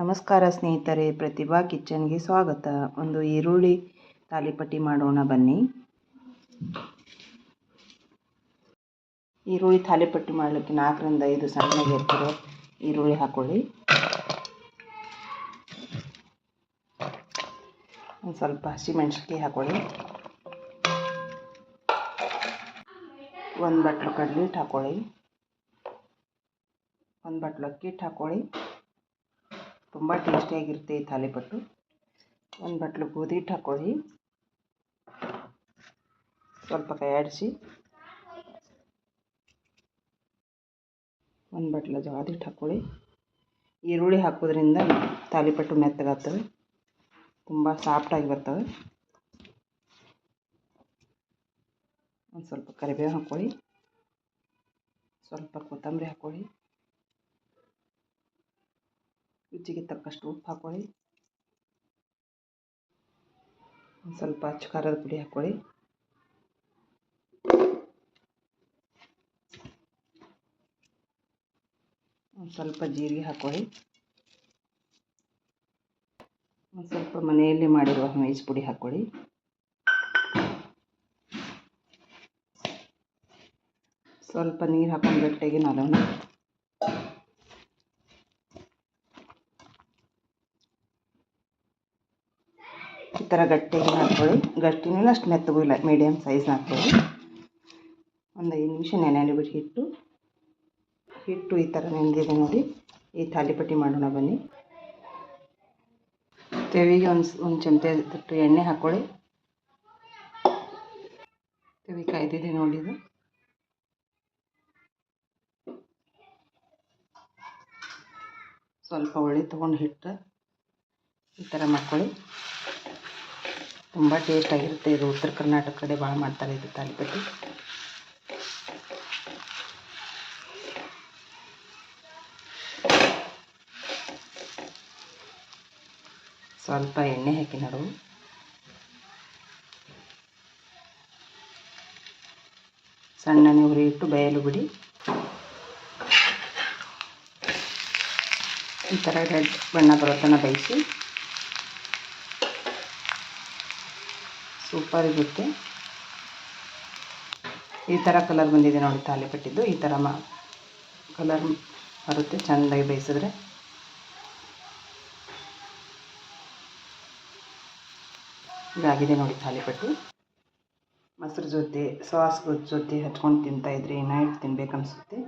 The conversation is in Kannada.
ನಮಸ್ಕಾರ ಸ್ನೇಹಿತರೆ, ಪ್ರತಿಭಾ ಕಿಚನ್ಗೆ ಸ್ವಾಗತ. ಒಂದು ಈರುಳ್ಳಿ ತಾಲಿಪಟ್ಟಿ ಮಾಡೋಣ ಬನ್ನಿ. ಈರುಳ್ಳಿ ತಾಲಿಪಟ್ಟಿ ಮಾಡಲಿಕ್ಕೆ ನಾಲ್ಕರಿಂದ ಐದು ಸಣ್ಣಗೆ ಇರ್ತಿರೋ ಈರುಳ್ಳಿ ಹಾಕೊಳ್ಳಿ. ಒಂದು ಸ್ವಲ್ಪ ಹಸಿಮೆಣ್ಸಿನ್ಕಾಯಿ ಹಾಕೊಳ್ಳಿ. ಒಂದು ಬಟ್ಲು ಕಡಲೆ ಹಿಟ್ಟು ಹಾಕೊಳ್ಳಿ. ಒಂದು ಬಟ್ಲು ಅಕ್ಕಿ ಹಿಟ್ಟು ಹಾಕ್ಕೊಳ್ಳಿ ತುಂಬ ಟೇಸ್ಟಿಯಾಗಿರುತ್ತೆ ಈ ತಾಲಿಪಟ್ಟು ಒಂದು ಬಟ್ಲು ಗೋಧಿ ಹಿಟ್ಟು ಹಾಕ್ಕೊಳ್ಳಿ ಸ್ವಲ್ಪ ಕೈಯಾಡಿಸಿ ಒಂದು ಬಟ್ಲು ಜವಾದ ಹಿಟ್ಟು ಹಾಕ್ಕೊಳ್ಳಿ ಈರುಳ್ಳಿ ಹಾಕೋದ್ರಿಂದ ತಾಲಿಪಟ್ಟು ಮೆತ್ತಗಾಗ್ತವೆ ತುಂಬ ಸಾಫ್ಟಾಗಿ ಬರ್ತವೆ. ಒಂದು ಸ್ವಲ್ಪ ಕರಿಬೇವು ಹಾಕ್ಕೊಳ್ಳಿ ಸ್ವಲ್ಪ ಕೊತ್ತಂಬರಿ ಹಾಕ್ಕೊಳ್ಳಿ ರುಚಿಗೆ ತಕ್ಕಷ್ಟು ಉಪ್ಪು ಹಾಕ್ಕೊಳ್ಳಿ ಒಂದು ಸ್ವಲ್ಪ ಅಚ್ಚ ಖಾರದ ಪುಡಿ ಹಾಕ್ಕೊಳ್ಳಿ ಒಂದು ಸ್ವಲ್ಪ ಜೀರಿಗೆ ಹಾಕ್ಕೊಳ್ಳಿ ಒಂದು ಸ್ವಲ್ಪ ಮನೆಯಲ್ಲಿ ಮಾಡಿರುವ ಮೇಜ್ ಪುಡಿ ಹಾಕ್ಕೊಳ್ಳಿ ಸ್ವಲ್ಪ ನೀರು ಹಾಕೊಂಡು ಗಟ್ಟಿಗೆ ನಾಲೋಣ ಥರ ಗಟ್ಟಿಗೆ ಹಾಕ್ಕೊಳ್ಳಿ ಗಟ್ಟಿನಿಲ್ಲ ಅಷ್ಟು ಮೆತ್ತಗೂ ಇಲ್ಲ ಮೀಡಿಯಮ್ ಸೈಜ್ ಹಾಕ್ಕೊಳ್ಳಿ ಒಂದು ಐದು ನಿಮಿಷ ನೆನೆಯಲ್ಲಿ ಬಿಟ್ಟು ಹಿಟ್ಟು. ಹಿಟ್ಟು ಈ ಥರ ನೆನೆದಿದೆ ನೋಡಿ. ಈ ತಾಲಿಪಟ್ಟಿ ಮಾಡೋಣ ಬನ್ನಿ. ತೆವಿಗೆ ಒಂದು ಒಂದು ಚಮಚ ತಟ್ಟು ಎಣ್ಣೆ ಹಾಕ್ಕೊಳ್ಳಿ ತೆವಿ ಕಾಯ್ದಿದೆ ನೋಡಿ ಇದು. ಸ್ವಲ್ಪ ಒಳ್ಳೆ ತೊಗೊಂಡು ಹಿಟ್ಟು ಈ ಥರ ಮಾಡ್ಕೊಳ್ಳಿ. ತುಂಬ ಟೇಸ್ಟಾಗಿರುತ್ತೆ ಇದು ಉತ್ತರ ಕರ್ನಾಟಕ ಕಡೆ ಭಾಳ ಮಾಡ್ತಾರೆ ಇದು ತಾಲಿಪಟ್ಟಿ. ಸ್ವಲ್ಪ ಎಣ್ಣೆ ಹಾಕಿ ನಾವು ಸಣ್ಣನೆ ಉರಿ ಇಟ್ಟು ಬೇಯಲು ಬಿಡಿ. ಈ ಥರ ರೆಡ್ ಬಣ್ಣ ಬರೋ ತನಕ ಬೇಯಿಸಿ. ಸೂಪರ್ ಇರುತ್ತೆ. ಈ ಥರ ಕಲರ್ ಬಂದಿದೆ ನೋಡಿ ತಾಲಿಪಟ್ಟಿದ್ದು ಈ ಥರ ಕಲರ್ ಬರುತ್ತೆ, ಚೆಂದಾಗಿ ಬೇಯಿಸಿದ್ರೆ. ಇದಾಗಿದೆ ನೋಡಿ ತಾಲಿಪಟ್ಟು ಮೊಸರು ಜೊತೆ, ಸಾಸ್ ಜೊತೆ ಹಚ್ಕೊಂಡು ತಿಂತಾಯಿದ್ರೆ ನೈಟ್ ತಿನ್ಬೇಕನ್ಸುತ್ತೆ.